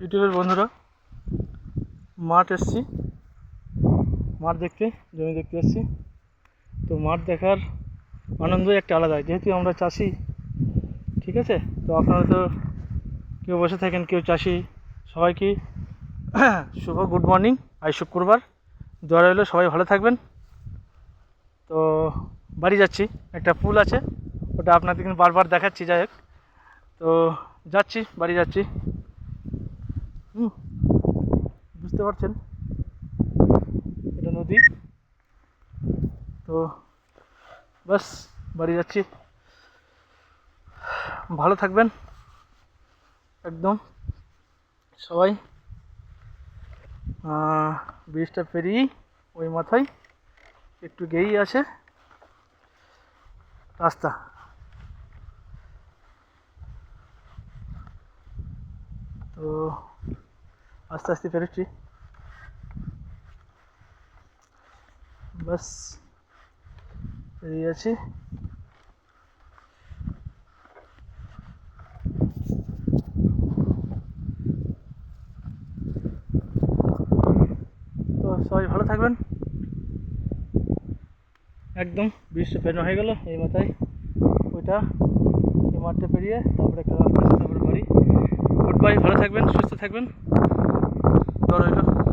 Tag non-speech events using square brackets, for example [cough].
ইউটিউবের বন্ধুরা, মাঠ এসছি। মাঠ দেখতে, জমি দেখতে এসছি। তো মাঠ দেখার আনন্দই একটা আলাদা। যেহেতু আমরা চাষি, ঠিক আছে? তো আপনারা তো কেউ বসে থাকেন, কেউ চাষি, সবাইকে [clears throat] শুভ গুড মর্নিং। আজ শুক্রবার। দোয়া রইল, সবাই ভালো থাকবেন। তো বাড়ি যাচ্ছি। একটা পুল আছে, ওটা আপনাদের বারবার দেখাচ্ছি, যাই হোক। তো যাচ্ছি, বাড়ি যাচ্ছি। বুঝতে পারছেন? এটা নদী। তো বাস বাড়ি যাচ্ছি। ভালো থাকবেন। একদম। সবাই ব্রিজটা পেরিয়েই ওই মাথায় একটু গেয়েই আছে রাস্তা। তো আস্তে আস্তে পেরোচ্ছি বাস পেরিয়ে আছি। তো সবাই ভালো থাকবেন। একদম বৃষ্টি পেরোনো হয়ে গেল, এই মাথায় ওইটা, এই মাঠটা পেরিয়ে তারপরে একটা রাস্তা তারপরে বাড়ি। গুড বাই ভালো থাকবেন, সুস্থ থাকবেন। জ্বর হইল